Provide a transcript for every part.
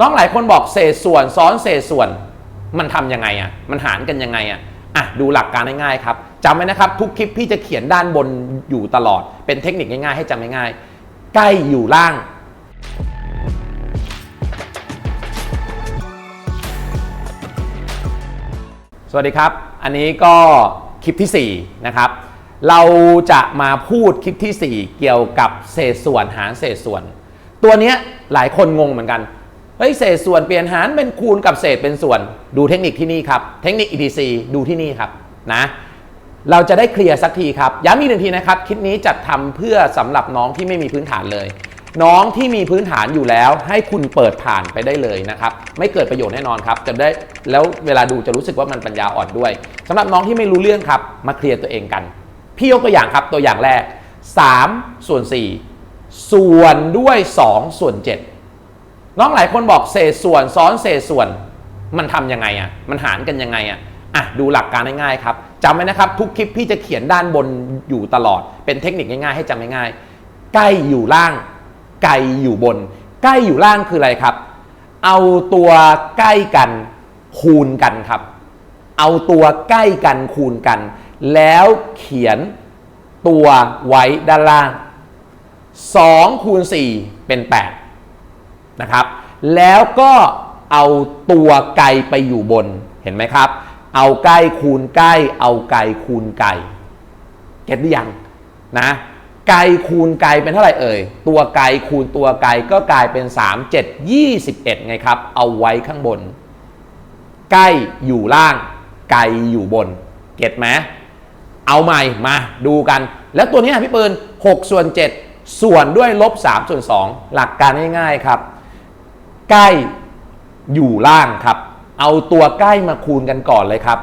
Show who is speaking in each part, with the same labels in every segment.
Speaker 1: น้องหลายคนบอกเศษส่วนซ้อนเศษส่วน มันทำยังไงอะ มันหารกันยังไงอะอะดูหลักการง่ายๆครับจำไว้นะครับ ทุกคลิปพี่จะเขียนด้านบนอยู่ตลอด เป็นเทคนิคง่ายๆ ให้จำง่ายๆใกล้อยู่ล่าง สวัสดีครับ อันนี้ก็คลิปที่ 4 นะครับ เราจะมาพูดคลิปที่ 4 เกี่ยวกับเศษส่วนหารเศษส่วน ตัวเนี้ยหลายคนงงเหมือนกัน เฮ้ยเศษส่วนเปลี่ยนหารเป็นคูณกับเศษเป็นส่วน ดูเทคนิคที่นี่ครับ เทคนิค ETC ดูที่นี่ครับนะเราจะได้เคลียร์สักทีครับ ย้ำอีกหนึ่งทีนะครับ คลิปนี้จัดทำเพื่อสำหรับน้องที่ไม่มีพื้นฐานเลย น้องที่มีพื้นฐานอยู่แล้ว ให้คุณเปิดผ่านไปได้เลยนะครับ ไม่เกิดประโยชน์แน่นอนครับ จะได้แล้วเวลาดูจะรู้สึกว่ามันปัญญาอ่อนด้วยสำหรับน้องที่ไม่รู้เรื่องครับ มาเคลียร์ตัวเองกัน พี่ยกตัวอย่างครับตัวอย่างแรก 3 ส่วน 4 ส่วนด้วย 2 ส่วน 7 น้องหลายคนบอกเศษส่วนซ้อนเศษส่วน มันทำยังไงอะ มันหารกันยังไงอะอะดูหลักการง่ายๆครับจำไว้นะครับ ทุกคลิปพี่จะเขียนด้านบนอยู่ตลอด เป็นเทคนิคง่ายๆ ให้จำง่ายๆ ใกล้อยู่ล่าง ไกลอยู่บน ใกล้อยู่ล่างคืออะไรครับ เอาตัวใกล้กันคูณกันครับ เอาตัวใกล้กันคูณกัน แล้วเขียนตัวไว้ด้านล่าง2คูณ4เป็น 8 นะครับ แล้วก็เอาตัวไกลไปอยู่บนเห็นไหมครับ เอาใกล้คูณใกล้เอาไกลคูณไกลเก็ตหรือยังนะไกลคูณไกลเป็นเท่าไหร่เอ่ย ตัวไกลคูณตัวไกลก็กลายเป็น 3 7 21 ไงครับ เอาไว้ข้างบนใกล้อยู่ล่าง ไกลอยู่บน เก็ตไหมเอาใหม่มาดูกัน แล้วตัวนี้พี่ปืน 6 ส่วน 7 ส่วนด้วยลบ 3 ส่วน 2 หลักการง่ายๆครับ ใกล้อยู่ล่างครับ เอาตัวใกล้มาคูณกันก่อนเลยครับ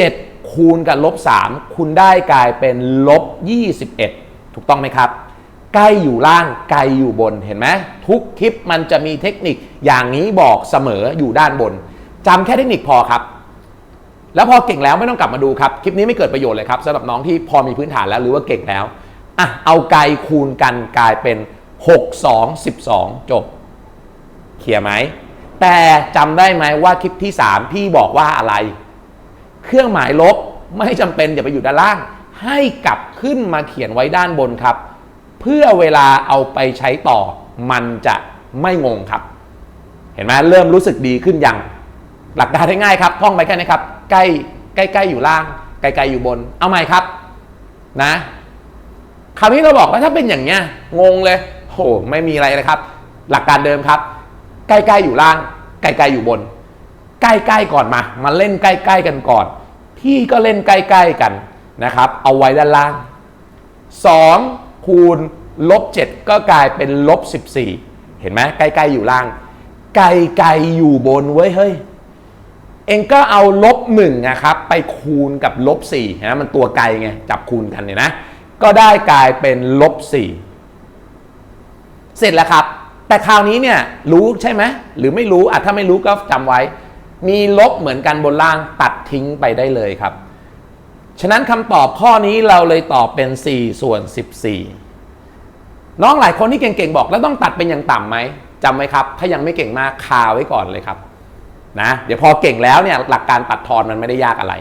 Speaker 1: 7 คูณกับลบ3คุณได้กลายเป็นลบ21 ถูกต้องไหมครับ ใกล้อยู่ล่างไกลอยู่บนเห็นไหมทุกคลิปมันจะมีเทคนิคอย่างนี้บอกเสมออยู่ด้านบนจำแค่เทคนิคพอครับแล้วพอเก่งแล้วไม่ต้องกลับมาดูครับ คลิปนี้ไม่เกิดประโยชน์เลยครับสำหรับน้องที่พอมีพื้นฐานแล้วหรือว่าเก่งแล้วอะเอาไกลคูณกันกลายเป็น 6 2 12 จบ เคลียร์ไหม แต่จำได้ไหมว่าคลิปที่ 3 พี่บอกว่าอะไร เครื่องหมายลบไม่จำเป็นอย่าไปอยู่ด้านล่าง ให้กลับขึ้นมาเขียนไว้ด้านบนครับ เพื่อเวลาเอาไปใช้ต่อ มันจะไม่งงครับ เห็นไหมเริ่มรู้สึกดีขึ้นยัง หลักการง่ายๆครับ ท่องไปแค่นี้ครับ ใกล้ใกล้ๆอยู่ล่าง ไกลๆอยู่บน เอาใหม่ครับ นะคราวนี้เราบอกว่าถ้าเป็นอย่างเนี้ยงงเลยโหไม่มีอะไรเลยครับ หลักการเดิมครับ ใกล้ๆอยู่ล่าง ไกลๆอยู่บน ใกล้ๆก่อนมา มาเล่นใกล้ๆกันก่อน พี่ก็เล่นใกล้ๆกันนะครับ เอาไว้ด้านล่าง 2 คูณลบ 7 ก็กลายเป็นลบ 14 เห็นไหมใกล้ๆอยู่ล่าง ไกลๆอยู่บนเว้ยเฮ้ยเองก็เอาลบหนึ่งนะครับไปคูณกับลบสี่นะมันตัวไกลไงจับคูณกันเนี่ยนะ ก็ได้กลายเป็นลบสี่เสร็จแล้วครับ แต่คราวนี้เนี่ยรู้ใช่ไหมหรือไม่รู้อะถ้าไม่รู้ก็จำไว้ มีลบเหมือนกันบนล่างตัดทิ้งไปได้เลยครับ ฉะนั้นคำตอบข้อนี้เราเลยตอบเป็น 4 ส่วน 14 น้องหลายคนที่เก่งๆบอกแล้วต้องตัดเป็นอย่างต่ำไหมจำไว้ครับ ถ้ายังไม่เก่งมากคาไว้ก่อนเลยครับนะเดี๋ยวพอเก่งแล้วเนี่ยหลักการตัดทอนมันไม่ได้ยากอะไร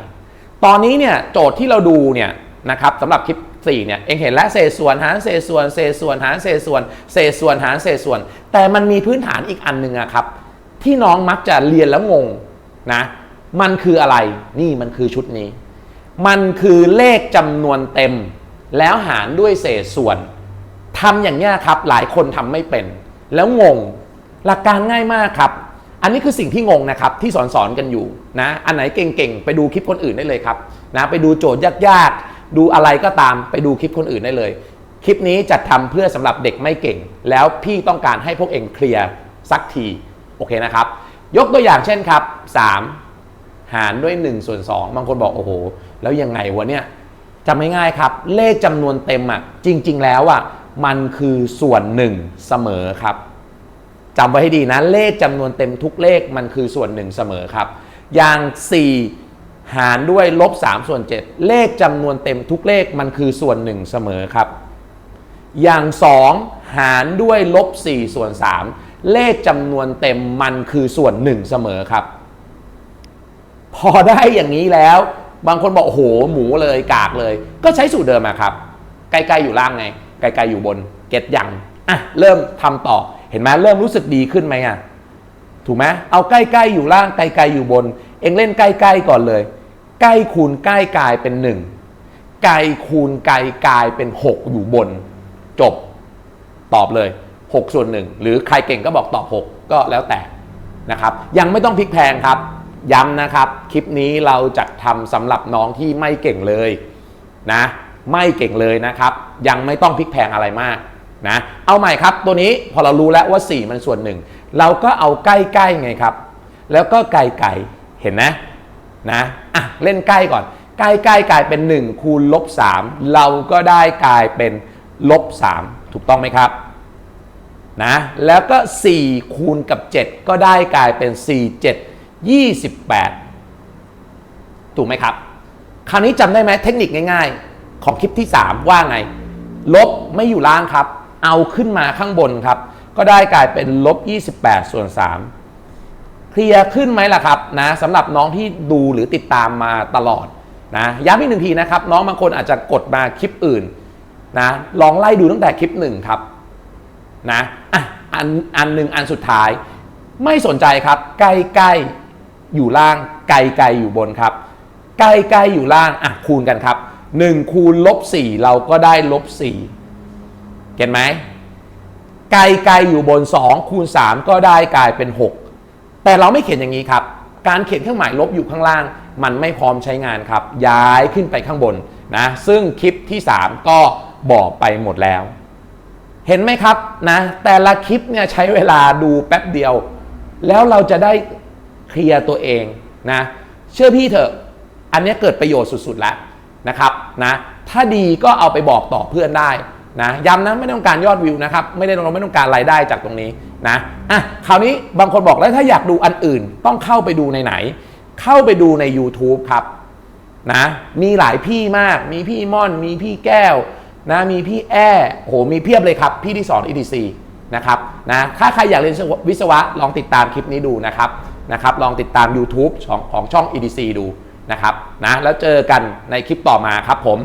Speaker 1: ตอนนี้เนี่ยโจทย์ที่เราดูเนี่ยนะครับสำหรับคลิป 4เนี่ยเองเห็นแล้วเศษส่วนหารเศษส่วนเศษส่วนหารเศษส่วนเศษส่วนหารเศษส่วน แต่มันมีพื้นฐานอีกอันหนึ่งอะครับ ที่น้องมักจะเรียนแล้วงงนะมันคืออะไรนี่มันคือชุดนี้ มันคือเลขจำนวนเต็ม แล้วหารด้วยเศษส่วนทำอย่างนี้ครับหลายคนทำไม่เป็น แล้วงงหลักการง่ายมากครับ อันนี้คือสิ่งที่งงนะครับที่สอนสอนกันอยู่นะอันไหนเก่งๆ ไปดูคลิปคนอื่นได้เลยครับนะไปดูโจทย์ยากๆ ดูอะไรก็ตามไปดูคลิปคนอื่นได้เลย คลิปนี้จัดทำเพื่อสำหรับเด็กไม่เก่ง แล้วพี่ต้องการให้พวกเองเคลียร์สักทีโอเคนะครับ ยกตัวอย่างเช่นครับ 3 หารด้วย1ส่วน2บางคนบอกโอ้โห แล้วยังไงวะเนี่ยจำง่ายๆครับ เลขจำนวนเต็มอะจริง ๆ แล้วอะมันคือส่วน1เสมอครับจำไว้ให้ดีนะ เลขจำนวนเต็มทุกเลขมันคือส่วนหนึ่งเสมอครับ อย่าง 4 หารด้วยลบ3ส่วน 7 เลขจำนวนเต็มทุกเลขมันคือส่วนหนึ่งเสมอครับ อย่าง 2 หารด้วยลบ4ส่วนเลขจำนวนเต็มมันคือส่วนหนึ่งเสมอครับ พอได้อย่างนี้แล้ว บางคนบอกโอ้โหหมูเลยกากเลย ก็ใช้สูตรเดิมอะครับ ไกลๆอยู่ล่างไง ไกลๆอยู่บน เก็ตยังอะเริ่มทำต่อ เห็นไหมเริ่มรู้สึกดีขึ้นไหมอะถูกไหมเอาใกล้ๆอยู่ล่างไกลๆอยู่บน เองเล่นใกล้ๆก่อนเลย ใกล้คูณใกล้กายเป็นหนึ่งไกลคูณไกลกายเป็นหกอยู่บน จบตอบเลย 6 ส่วนหนึ่งหรือใครเก่งก็บอกตอบ 6 ก็แล้วแต่นะครับ ยังไม่ต้องพลิกแพงครับ ย้ำนะครับ คลิปนี้เราจะทำสำหรับน้องที่ไม่เก่งเลยนะ ไม่เก่งเลยนะครับ ยังไม่ต้องพลิกแพงอะไรมากนะ เอาใหม่ครับ ตัวนี้พอเรารู้แล้วว่า 4 มันส่วนหนึ่งเราก็เอาใกล้ๆไงครับ แล้วก็ไกลๆ เห็นนะนะอะเล่นใกล้ก่อนใกล้ๆกลายเป็น 1 คูณลบ 3 เราก็ได้กลายเป็นลบ 3 ถูกต้องไหมครับนะแล้วก็ 4 คูณกับ 7 ก็ได้กลายเป็น 4 7 28 ถูกไหมครับ คราวนี้จำได้ไหมเทคนิคง่ายๆ ของคลิปที่ 3 ว่าไง ลบไม่อยู่ล่างครับ เอาขึ้นมาข้างบนครับ ก็ได้กลายเป็นลบ 28 ส่วน 3 เคลียร์ขึ้นไหมล่ะครับนะสำหรับน้องที่ดูหรือติดตามมาตลอดนะย้ำอีกหนึ่งทีนะครับ น้องบางคนอาจจะกดมาคลิปอื่นนะลองไล่ดูตั้งแต่คลิปหนึ่งครับนะอะอันอันหนึ่งอันสุดท้าย ไม่สนใจครับ ใกล้ใกล้อยู่ล่างไกลไกลอยู่บนครับ ใกล้ใกล้อยู่ล่างอะคูณกันครับ1คูณลบ4เราก็ได้ลบ4เห็นไหมไกลไกลอยู่บน 2 คูณ 3 ก็ได้กลายเป็น 6 แต่เราไม่เขียนอย่างนี้ครับ การเขียนเครื่องหมายลบอยู่ข้างล่าง มันไม่พร้อมใช้งานครับ ย้ายขึ้นไปข้างบนนะซึ่งคลิปที่ 3 ก็บอกไปหมดแล้ว เห็นไหมครับนะแต่ละคลิปเนี่ยใช้เวลาดูแป๊บเดียว แล้วเราจะได้เคลียร์ตัวเองนะเชื่อพี่เถอะ อันนี้เกิดประโยชน์สุดๆแล้วนะครับนะถ้าดีก็เอาไปบอกต่อเพื่อนได้ นะย้ำนะไม่ต้องการยอดวิวนะครับไม่ได้เราไม่ต้องการรายได้จากตรงนี้นะอะคราวนี้บางคนบอกแล้วถ้าอยากดูอันอื่น ต้องเข้าไปดูในไหน เข้าไปดูใน YouTube ครับนะมีหลายพี่มากมีพี่ม่อน มีพี่แก้วนะมีพี่แอ้โหมีเพียบเลยครับ พี่ที่สอน EDC นะครับนะถ้าใครอยากเรียนวิศวะลองติดตามคลิปนี้ดูนะครับนะครับลองติดตาม YouTube ของของช่อง EDC ดูนะครับนะแล้วเจอกันในคลิปต่อมาครับผม